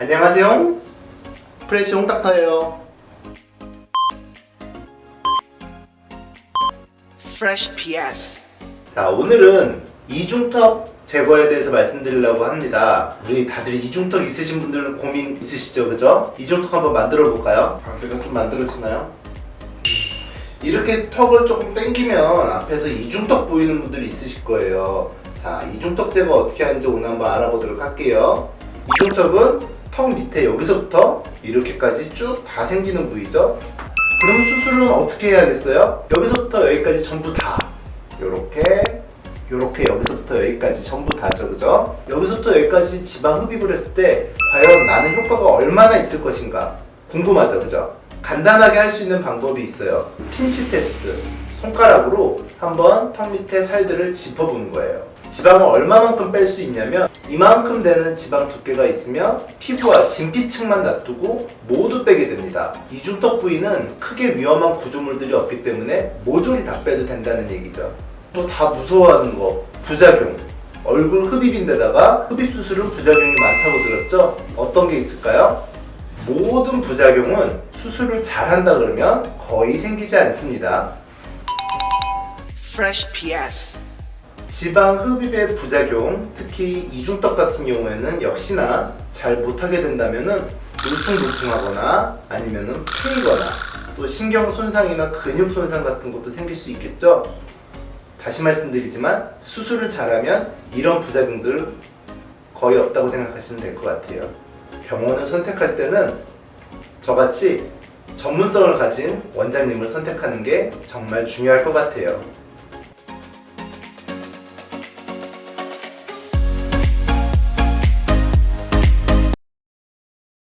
안녕하세요. 프레시 홍닥터예요. Fresh PS. 자, 오늘은 이중턱 제거에 대해서 말씀드리려고 합니다. 우리 다들 이중턱 있으신 분들 고민 있으시죠, 그죠? 이중턱 한번 만들어 볼까요? 아, 내가 좀 만들어지나요? 이렇게 턱을 조금 당기면 앞에서 이중턱 보이는 분들이 있으실 거예요. 자, 이중턱 제거 어떻게 하는지 오늘 한번 알아보도록 할게요. 이중턱은 턱 밑에 여기서부터 이렇게까지 쭉 다 생기는 부위죠. 그럼 수술은 어떻게 해야겠어요? 여기서부터 여기까지 전부 다 요렇게 요렇게 여기서부터 여기까지 전부 다죠 그죠? 여기서부터 여기까지 지방 흡입을 했을 때 과연 나는 효과가 얼마나 있을 것인가 궁금하죠 그죠? 간단하게 할 수 있는 방법이 있어요 핀치 테스트 손가락으로 한번 턱 밑에 살들을 짚어보는 거예요 지방을 얼마만큼 뺄 수 있냐면 이만큼 되는 지방 두께가 있으면 피부와 진피층만 놔두고 모두 빼게 됩니다. 이중턱 부위는 크게 위험한 구조물들이 없기 때문에 모조리 다 빼도 된다는 얘기죠. 또 다 무서워하는 거 부작용. 얼굴 흡입인데다가 흡입 수술은 부작용이 많다고 들었죠? 어떤 게 있을까요? 모든 부작용은 수술을 잘한다 그러면 거의 생기지 않습니다. Fresh PS. 지방 흡입의 부작용, 특히 이중턱 같은 경우에는 역시나 잘 못하게 된다면은 울퉁불퉁하거나 아니면은 패이거나 또 신경 손상이나 근육 손상 같은 것도 생길 수 있겠죠. 다시 말씀드리지만 수술을 잘하면 이런 부작용들 거의 없다고 생각하시면 될 것 같아요. 병원을 선택할 때는 저같이 전문성을 가진 원장님을 선택하는 게 정말 중요할 것 같아요.